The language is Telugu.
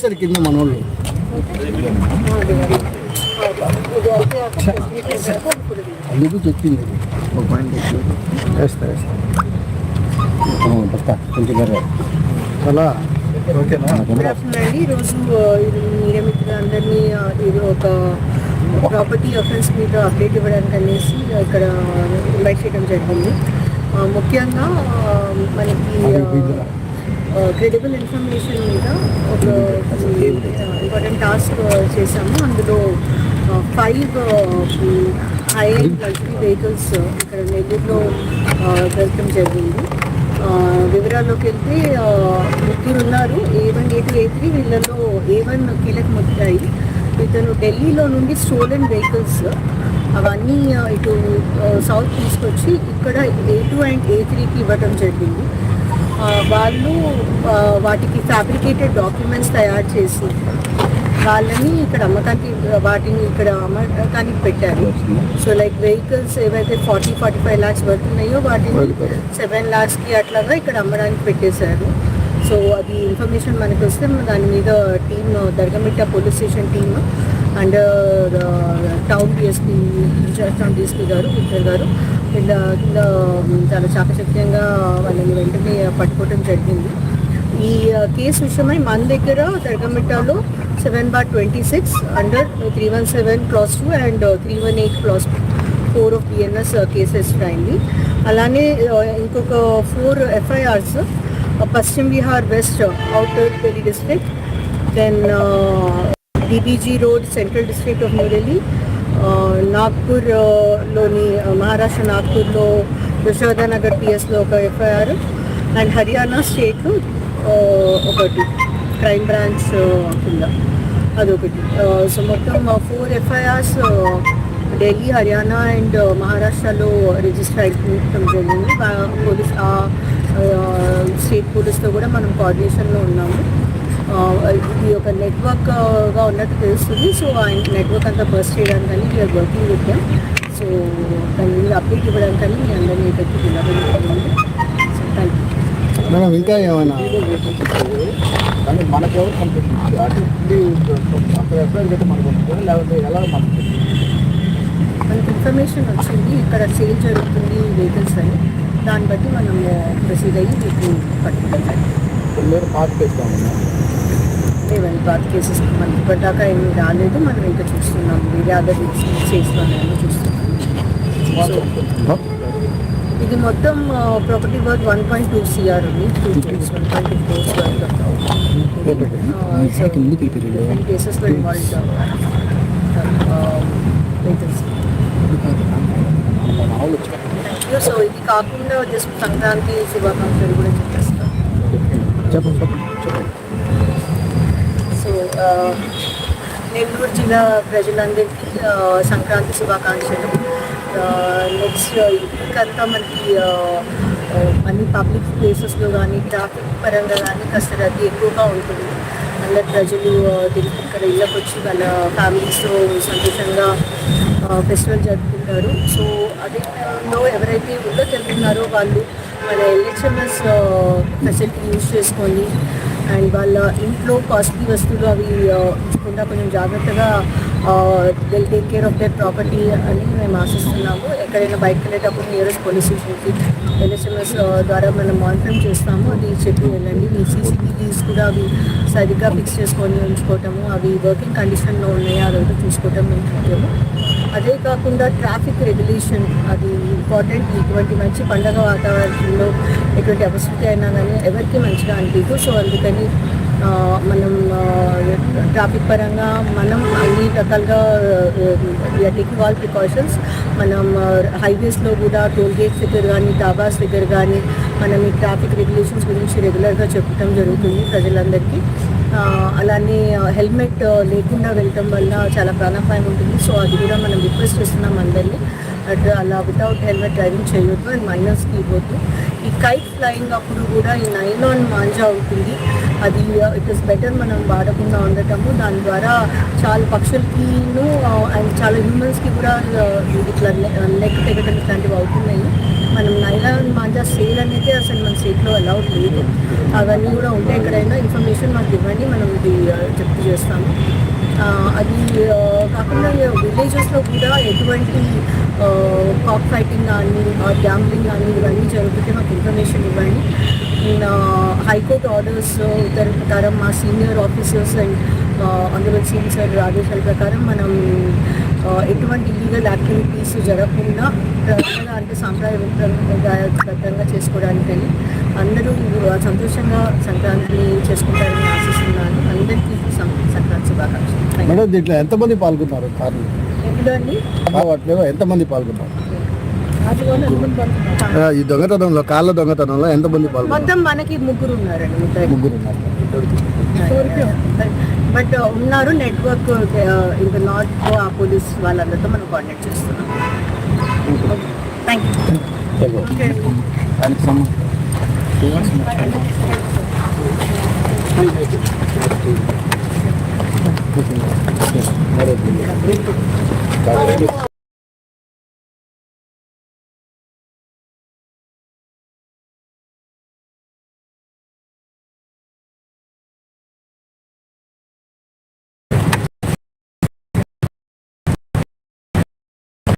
సరే కింద మనోళ్ళు. అందుకు చెప్పింది? ఒక పాయింట్ వేస్తా వేస్తా. పక్క కొంచెం ఓకేనా? ఈరోజు మీడియా మిత్రులందరినీ ఇది ఒక ప్రాపర్టీ అఫెన్స్ మీద అప్డేట్ ఇవ్వడానికి అనేసి ఇక్కడ ఇన్వైట్ చేయడం జరిగింది. ముఖ్యంగా మనకి క్రెడిబుల్ ఇన్ఫర్మేషన్ మీద ఒక ఇంపార్టెంట్ టాస్క్ చేశాము. అందులో ఫైవ్ హై లగ్జరీ వెహికల్స్ ఇక్కడ నెల్లూరులో దొరకడం జరిగింది. వివరాల్లోకి వెళ్తే ముగ్గురు ఉన్నారు. A one A two A three వీళ్ళలో ఏ వన్ కీలక ముద్దాయి. ఇతను ఢిల్లీలో నుండి స్టోలెన్ వెహికల్స్ అవన్నీ ఇటు సౌత్ తీసుకొచ్చి ఇక్కడ ఏ టూ అండ్ ఏ త్రీకి ఇవ్వడం జరిగింది. వాళ్ళు వాటికి ఫ్యాబ్రికేటెడ్ డాక్యుమెంట్స్ తయారు చేసి వాళ్ళని ఇక్కడ అమ్మకానికి వాటిని ఇక్కడ అమ్మకానికి పెట్టారు. సో లైక్ వెహికల్స్ ఏవైతే ఫార్టీ ఫార్టీ ఫైవ్ ల్యాక్స్ పడుతున్నాయో వాటిని సెవెన్ ల్యాక్స్కి అట్లాగా ఇక్కడ అమ్మడానికి పెట్టేశారు. సో అది ఇన్ఫర్మేషన్ మనకి వస్తే దాని మీద team Dargamitta police station team and town DSP in-charge town DSP గారు విక్టర్ గారు వీళ్ళ కింద చాలా చాకచక్యంగా వాళ్ళని వెంటనే పట్టుకోవడం జరిగింది. ఈ కేసు విషయమై మన దగ్గర దర్గమిట్టాలో seven bar twenty six under three one seven clause two and three one eight clause four of BNS cases అయింది అలానే ఇంకొక four FIRs Paschim Vihar west outer Delhi district then DBG road central district of New Delhi నాగ్పూర్లోని నాగ్పూర్లోని మహారాష్ట్ర నాగ్పూర్లో యశోదానగర్ పిఎస్లో ఒక ఎఫ్ఐఆర్ అండ్ హర్యానా స్టేట్లో ఒకటి. క్రైమ్ బ్రాంచ్ కింద. అదొకటి. సో మొత్తం four FIRs Delhi Haryana and మహారాష్ట్రలో రిజిస్టర్ అయిపోవడం జరిగింది. పోలీస్ ఆ స్టేట్ పోలీస్తో కూడా మనం కోఆర్డినేషన్లో ఉన్నాము. ఇది ఒక నెట్వర్క్గా ఉన్నట్టు తెలుస్తుంది. సో ఆ నెట్వర్క్ అంతా బస్ చేయడానికి కానీ we're working with them so దాని మీద అప్డేట్ ఇవ్వడానికి కానీ మీ అందరినీ పెట్టి జరిగింది. సో థ్యాంక్ యూ మేడం ఇంకా ఏమైనా? కానీ మనకెవరు కంప్లీట్ అటు అక్కడ ఎఫ్ఐఆర్ కట్టి మనకు ఉంటుంది లేకపోతే ఎలా మనకు మనకి ఇన్ఫర్మేషన్ వచ్చింది. ఇక్కడ సేల్ జరుగుతుంది వెహికల్స్ అని. దాన్ని బట్టి మనం ప్రొసీడ్ అయ్యి మీకు పట్టుకుంటాం. మీరు పాత చేస్తామన్నా లేవని బాత్ కేసెస్ మనకి ఇప్పటిదాకా ఏమీ రాలేదు. మనం ఇంకా చూస్తున్నాం. వేరే అదర్ చేస్తున్నాము చూస్తున్నాం. ఇది మొత్తం property worth one point two CR ఉంది. Two crores one point two crores కేసెస్లో ఇన్వాల్వ్ సో ఇది కాకుండా జస్ట్ సంక్రాంతి శుభాకాంక్షలు కూడా చెప్పండి సో నెల్లూరు జిల్లా ప్రజలందరికీ సంక్రాంతి శుభాకాంక్షలు. నెక్స్ట్ ఇంకంతా మనకి అన్ని పబ్లిక్ ప్లేసెస్లో కానీ ట్రాఫిక్ పరంగా కానీ కాస్త రద్దీ ఎక్కువగా ఉంటుంది. అందరు ప్రజలు దీనికి తిరిగి ఇక్కడ ఇళ్ళకి వచ్చి వాళ్ళ ఫ్యామిలీస్తో సంతోషంగా ఫెస్టివల్ జరుపుకుంటారు. సో అదే టైంలో ఎవరైతే ఉందో వెళ్తున్నారో వాళ్ళు మన ఎల్హెచ్ఎంఎస్ ఫెసిలిటీ యూజ్ చేసుకొని అండ్ వాళ్ళ ఇంట్లో కాస్ట్లీ వస్తువులు అవి ఉంచకుండా కొంచెం జాగ్రత్తగా will take care of their property అని మేము ఆశిస్తున్నాము. ఎక్కడైనా బయటకు వెళ్ళేటప్పుడు నియరెస్ట్ పోలీస్ స్టేషన్కి ఎల్ఎస్ఎంఎస్ ద్వారా మనం మానిటరింగ్ చేస్తాము. అది చెప్పి వెళ్ళండి. మీ సీసీటీవీస్ కూడా అవి సరిగ్గా ఫిక్స్ చేసుకొని ఉంచుకోవటము అవి వర్కింగ్ కండిషన్లో ఉన్నాయా అదొకటి చూసుకోవటం మేము అదే కాకుండా ట్రాఫిక్ రెగ్యులేషన్ అది ఇంపార్టెంట్ ఇటువంటి మంచి పండగ వాతావరణంలో ఎటువంటి అవసరం అయినా కానీ ఎవరికి మంచిగా అనిపించదు సో అందుకని మనం ట్రాఫిక్ పరంగా మనం అన్ని రకాలుగా టేకింగ్ ఆల్ ప్రికాషన్స్ మనం హైవేస్లో కూడా టోల్ గేట్స్ దగ్గర కానీ డాబాస్ దగ్గర కానీ మనం ఈ ట్రాఫిక్ రెగ్యులేషన్స్ గురించి రెగ్యులర్గా చెప్పడం జరుగుతుంది ప్రజలందరికీ. అలానే హెల్మెట్ లేకుండా వెళ్ళటం వల్ల చాలా ప్రాణాపాయం ఉంటుంది. సో అది కూడా మనం రిక్వెస్ట్ చేస్తున్నాం అందరినీ. అట్ అలా వితౌట్ హెల్మెట్ డ్రైవింగ్ చేయొద్దు. అండ్ మైనర్స్కి ఇవ్వద్దు. ఈ కైట్ ఫ్లయింగ్ అప్పుడు కూడా ఈ నైలాన్ మాంజా ఉంటుంది. అది ఇట్ ఇస్ బెటర్ మనం వాడకుండా ఉండటము. దాని ద్వారా చాలా పక్షులకిను అండ్ చాలా హ్యూమన్స్కి కూడా ఇట్లా లెక్క తెగటం ఇట్లాంటివి అవుతున్నాయి. మనం నైలాన్ మాంజా సేల్ అనేది అసలు మన స్టేట్లో అలౌడ్ లేదు. అవన్నీ కూడా ఉంటే ఎక్కడైనా ఇన్ఫర్మేషన్ మాకు ఇవ్వండి మనం ఇది ఆ, చెప్తూ చేస్తాము. అది కాకుండా విలేజెస్లో కూడా ఎటువంటి కాక్ ఫైటింగ్ కానీ గ్యాంబ్లింగ్ కానీ ఇవన్నీ జరుగుతుంటే మాకు ఇన్ఫర్మేషన్ ఇవ్వండి. హైకోర్టు ఆర్డర్స్ ఉత్తర్వు ప్రకారం మా సీనియర్ ఆఫీసర్స్ అండ్ అందులో సీనియర్ ఆదేశాల ప్రకారం మనం ఎటువంటి లీగల్ యాక్టివిటీస్ జరగకుండా అంటే సాంప్రదాయబద్ధంగా చేసుకోవడానికి అందరూ సంతోషంగా సంక్రాంతిని చేసుకుంటారని ఆశిస్తున్నాను. అందరికీ సంక్రాంతి శుభాకాంక్షలు. మేడం దీంట్లో ఎంతమంది పాల్గొన్నారు? కార్లు ఎప్పుడు అండి వాటిలో ఎంతమంది పాల్గొన్నారు. ఆ, ఈ దొంగతనంలో కార్ల దొంగతనంలో ఎంతమంది పాల్గొన్నారు? మొత్తం మనకి ముగ్గురు ఉన్నారండి ముగ్గురు. ఉన్నారు. బట్ ఉన్నారు నెట్వర్క్ ఇంకా నాట్ పోలీస్ వాళ్ళందరితో మనం కోఆర్డినేట్ చేస్తున్నాం. థ్యాంక్ యూ దానికి సంబంధించి మరి